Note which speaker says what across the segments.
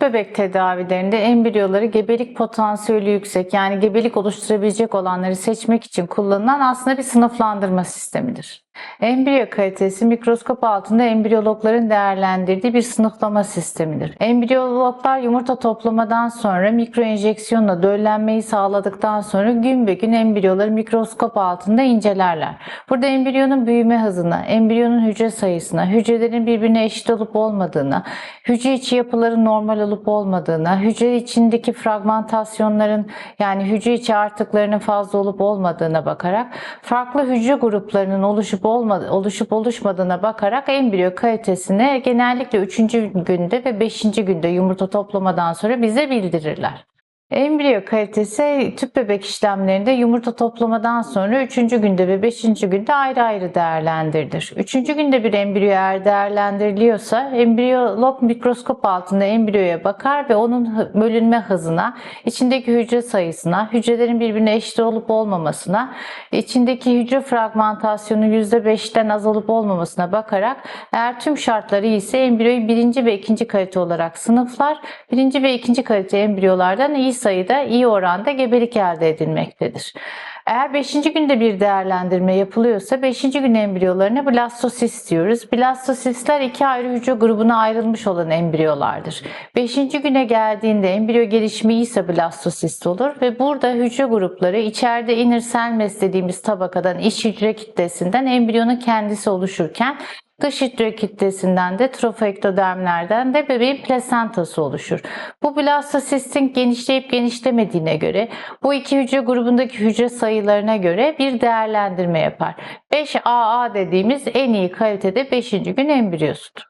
Speaker 1: Bebek tedavilerinde embriyoları gebelik potansiyeli yüksek yani gebelik oluşturabilecek olanları seçmek için kullanılan aslında bir sınıflandırma sistemidir. Embriyo kalitesi mikroskop altında embriyologların değerlendirdiği bir sınıflama sistemidir. Embriyologlar yumurta toplamadan sonra mikro enjeksiyonla döllenmeyi sağladıktan sonra gün be gün embriyoları mikroskop altında incelerler. Burada embriyonun büyüme hızına, embriyonun hücre sayısına, hücrelerin birbirine eşit olup olmadığına, hücre içi yapıların normal olup olmadığına, hücre içindeki fragmentasyonların yani hücre içi artıklarının fazla olup olmadığına bakarak farklı hücre gruplarının oluşup olmadı, oluşup oluşmadığına bakarak embriyo kalitesini genellikle 3. günde ve 5. günde yumurta toplamadan sonra bize bildirirler. Embriyo kalitesi tüp bebek işlemlerinde yumurta toplamadan sonra 3. günde ve 5. günde ayrı ayrı değerlendirilir. 3. günde bir embriyo eğer değerlendiriliyorsa embriyolog mikroskop altında embriyoya bakar ve onun bölünme hızına, içindeki hücre sayısına, hücrelerin birbirine eşit olup olmamasına, içindeki hücre fragmentasyonu %5'ten az olup olmamasına bakarak eğer tüm şartları iyiyse embriyoyu birinci ve ikinci kalite olarak sınıflar. Birinci ve ikinci kalite embriyolardan iyi sayıda iyi oranda gebelik elde edilmektedir. Eğer 5. günde bir değerlendirme yapılıyorsa 5. gün embriyolarına blastosist diyoruz. Blastosistler iki ayrı hücre grubuna ayrılmış olan embriyolardır. 5. güne geldiğinde embriyo gelişimi iyiyse blastosist olur ve burada hücre grupları içeride inner cell mass dediğimiz tabakadan iç hücre kitlesinden embriyonun kendisi oluşurken Dış hücre kitlesinden de trofektodermlerden de bebeğin plasentası oluşur. Bu blastosistin genişleyip genişlemediğine göre bu iki hücre grubundaki hücre sayılarına göre bir değerlendirme yapar. 5AA dediğimiz en iyi kalitede 5. gün embriyosudur.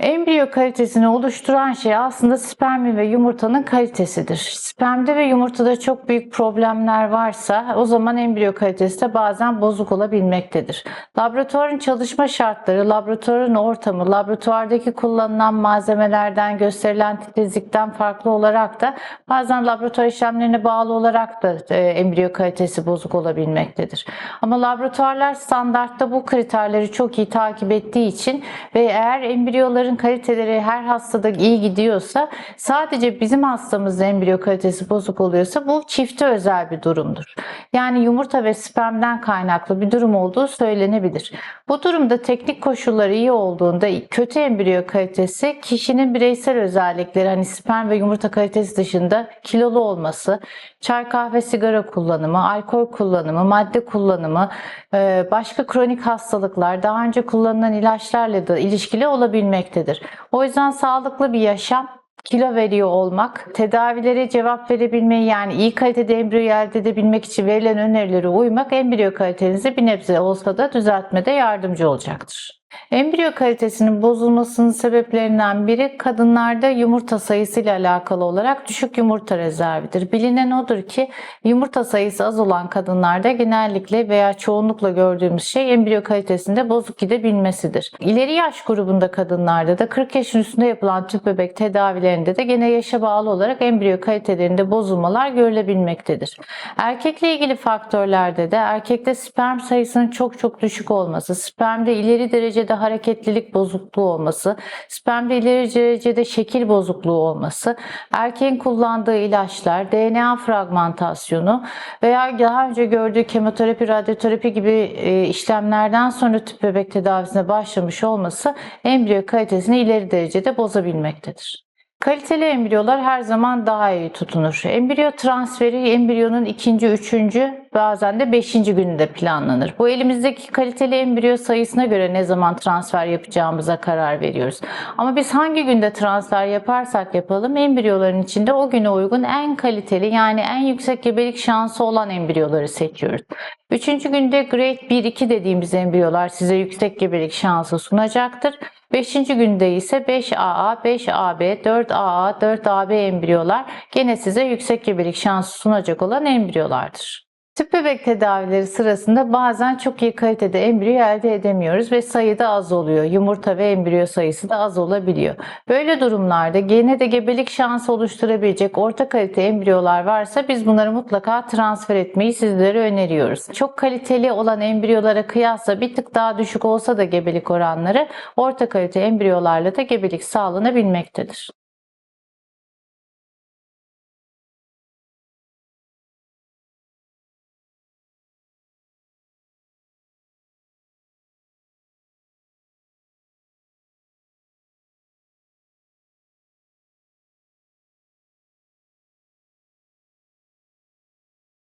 Speaker 1: Embriyo kalitesini oluşturan şey aslında spermi ve yumurtanın kalitesidir. Spermde ve yumurtada çok büyük problemler varsa o zaman embriyo kalitesi de bazen bozuk olabilmektedir. Laboratuvarın çalışma şartları, laboratuvarın ortamı, laboratuvardaki kullanılan malzemelerden, gösterilen titizlikten farklı olarak da bazen laboratuvar işlemlerine bağlı olarak da e, embriyo kalitesi bozuk olabilmektedir. Ama laboratuvarlar standartta bu kriterleri çok iyi takip ettiği için ve eğer embriyoları embriyoların kaliteleri her hastada iyi gidiyorsa sadece bizim hastamızda embriyo kalitesi bozuk oluyorsa bu çifte özel bir durumdur. Yani yumurta ve spermden kaynaklı bir durum olduğu söylenebilir. Bu durumda teknik koşulları iyi olduğunda kötü embriyo kalitesi kişinin bireysel özellikleri hani sperm ve yumurta kalitesi dışında kilolu olması, çay kahve sigara kullanımı, alkol kullanımı, madde kullanımı, başka kronik hastalıklar, daha önce kullanılan ilaçlarla da ilişkili olabilmektedir. O yüzden sağlıklı bir yaşam kilo veriyor olmak, tedavilere cevap verebilmeyi yani iyi kalitede embriyo elde edebilmek için verilen önerilere uymak embriyo kalitenizi bir nebze olsa da düzeltmede yardımcı olacaktır. Embriyo kalitesinin bozulmasının sebeplerinden biri kadınlarda yumurta sayısı ile alakalı olarak düşük yumurta rezervidir. Bilinen odur ki yumurta sayısı az olan kadınlarda genellikle veya çoğunlukla gördüğümüz şey embriyo kalitesinde bozuk gidebilmesidir. İleri yaş grubunda kadınlarda da 40 yaşın üstünde yapılan tüp bebek tedavilerinde de gene yaşa bağlı olarak embriyo kalitelerinde bozulmalar görülebilmektedir. Erkekle ilgili faktörlerde de erkekte sperm sayısının çok çok düşük olması, spermde ileri derece derecede hareketlilik bozukluğu olması, spermde ileri derecede şekil bozukluğu olması, erkeğin kullandığı ilaçlar, DNA fragmentasyonu veya daha önce gördüğü kemoterapi, radyoterapi gibi e, işlemlerden sonra tüp bebek tedavisine başlamış olması embriyo kalitesini ileri derecede bozabilmektedir. Kaliteli embriyolar her zaman daha iyi tutunur. Embriyo transferi embriyonun ikinci, üçüncü bazen de beşinci gününde planlanır. Bu elimizdeki kaliteli embriyo sayısına göre ne zaman transfer yapacağımıza karar veriyoruz. Ama biz hangi günde transfer yaparsak yapalım embriyoların içinde o güne uygun en kaliteli yani en yüksek gebelik şansı olan embriyoları seçiyoruz. Üçüncü günde grade 1-2 dediğimiz embriyolar size yüksek gebelik şansı sunacaktır. Beşinci günde ise 5AA, 5AB, 4AA, 4AB embriyolar gene size yüksek gebelik şansı sunacak olan embriyolardır. Tüp bebek tedavileri sırasında bazen çok iyi kalitede embriyo elde edemiyoruz ve sayı da az oluyor. Yumurta ve embriyo sayısı da az olabiliyor. Böyle durumlarda gene de gebelik şansı oluşturabilecek orta kalite embriyolar varsa biz bunları mutlaka transfer etmeyi sizlere öneriyoruz. Çok kaliteli olan embriyolara kıyasla bir tık daha düşük olsa da gebelik oranları orta kalite embriyolarla da gebelik sağlanabilmektedir.